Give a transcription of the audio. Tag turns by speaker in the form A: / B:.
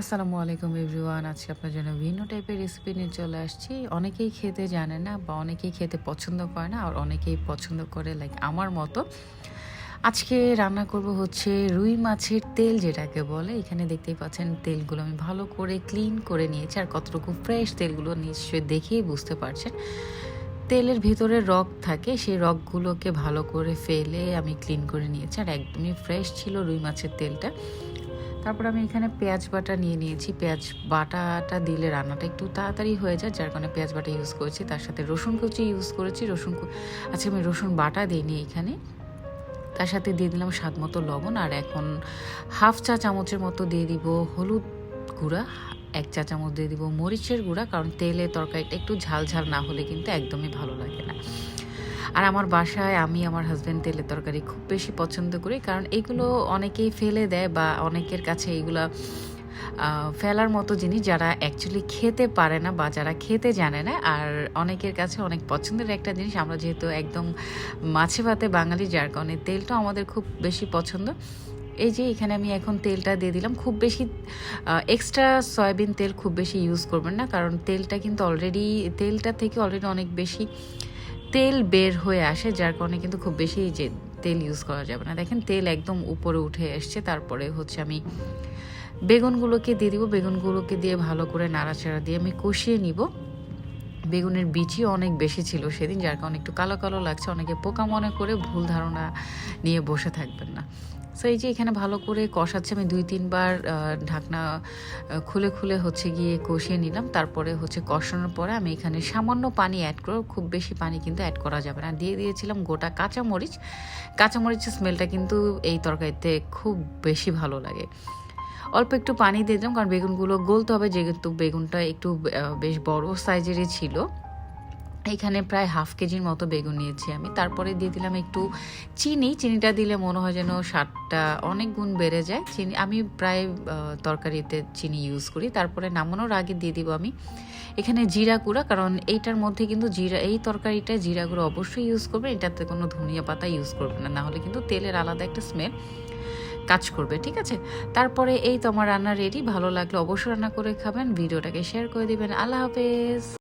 A: আসসালামু আলাইকুম এভরিওয়ান, আজকে আপনার জন্য ভিন্ন টাইপের রেসিপি নিয়ে চলে আসছি। অনেকেই খেতে জানে না বা অনেকেই খেতে পছন্দ করে না, আর অনেকেই পছন্দ করে লাইক আমার মতো। আজকে রান্না করব হচ্ছে রুই মাছের তেল যেটাকে বলে, এখানে দেখতেই পাচ্ছেন তেলগুলো আমি ভালো করে ক্লিন করে নিয়েছি, আর কতটুকু ফ্রেশ তেলগুলো নিশ্চয়ই দেখেই বুঝতে পারছেন। তেলের ভিতরে রক থাকে, সেই রকগুলোকে ভালো করে ফেলে আমি ক্লিন করে নিয়েছি, আর একদমই ফ্রেশ ছিল রুই মাছের তেলটা। তারপর আমি এখানে পেঁয়াজ বাটা নিয়ে নিয়েছি। পেঁয়াজ বাটাটা দিলে রান্নাটা একটু তাড়াতাড়ি হয়ে যায়, যার কারণে পেঁয়াজ বাটা ইউজ করেছি। তার সাথে রসুন কুচি ইউজ করেছি। রসুন আচ্ছা আমি রসুন বাটা দিইনি এখানে। তার সাথে দিয়ে দিলাম স্বাদ মতো লবণ আর এখন হাফ চা চামচের মতো দিয়ে দিব হলুদ গুঁড়া, এক চা চামচ দিয়ে দিব মরিচের গুঁড়া, কারণ তেলে তরকারিটা একটু ঝাল ঝাল না হলে কিন্তু একদমই ভালো লাগে না। আর আমার বাসায় আমি আমার হাজব্যান্ড তেলের তরকারি খুব বেশি পছন্দ করি, কারণ এগুলো অনেকেই ফেলে দেয় বা অনেকের কাছে এইগুলা ফেলার মতো জিনিস যারা অ্যাকচুয়ালি খেতে পারে না বা যারা খেতে জানে না। আর অনেকের কাছে অনেক পছন্দের একটা জিনিস, আমরা যেহেতু একদম মাছে ভাতে বাঙালি, যার কারণে তেলটা আমাদের খুব বেশি পছন্দ। এই যে এখানে আমি এখন তেলটা দিয়ে দিলাম, খুব বেশি এক্সট্রা সয়াবিন তেল খুব বেশি ইউজ করবেন না, কারণ তেলটা কিন্তু অলরেডি তেলটা থেকে অলরেডি অনেক বেশি তেল বের হয়ে আসে, যার কারণে কিন্তু খুব বেশি যে তেল ইউজ করা যাবে না। দেখেন তেল একদম উপরে উঠে এসছে, তারপরে হচ্ছে আমি বেগুনগুলোকে দিয়ে দিব। বেগুনগুলোকে দিয়ে ভালো করে নাড়াচাড়া দিয়ে আমি কষিয়ে নিব। বেগুনের বিচি অনেক বেশি ছিল সেদিন, যার কারণে একটু কালো কালো লাগছে। অনেকে পোকা মনে করে ভুল ধারণা নিয়ে বসে থাকবেন না। সো এই যে এখানে ভালো করে কষাচ্ছে, আমি দুই, তিনবার ঢাকনা খুলে খুলে হচ্ছে গিয়ে কষিয়ে নিলাম। তারপরে হচ্ছে কষানোর পরে আমি এখানে সামান্য পানি অ্যাড করব। খুব বেশি পানি কিন্তু অ্যাড করা যাবে না। দিয়ে দিয়েছিলাম গোটা কাঁচামরিচ। কাঁচামরিচের স্মেলটা কিন্তু এই তরকারিতে খুব বেশি ভালো লাগে। অল্প একটু পানি দিয়ে দিলাম, কারণ বেগুনগুলো গলতে হবে। যেহেতু বেগুনটা একটু বেশ বড় সাইজেরই ছিল। এখানে প্রায় হাফ কেজির মতো বেগুন নিয়েছি আমি। তারপরে দিয়ে দিলাম একটু চিনি। চিনিটা দিলে মনে হয় যেন স্বাদটা অনেক গুণ বেড়ে যায়। চিনি, আমি প্রায় তরকারিতে চিনি ইউজ করি। তারপরে নামানোর আগে দিয়ে দিব আমি এখানে জিরা গুঁড়া। কারণ এইটার মধ্যে কিন্তু জিরা, এই তরকারিটায় জিরা গুঁড়ো অবশ্যই ইউজ করবে এটাতে কোনো ধনিয়া পাতা ইউজ করবে না। নাহলে কিন্তু তেলের আলাদা একটা স্মেল কাজ করবে। ঠিক আছে? তারপরে এই তো আমার রান্না রেডি ভালো লাগলে অবশ্যই রান্না করে খাবেন। ভিডিওটাকে শেয়ার করে দিবেন। আল্লাহ হাফেজ।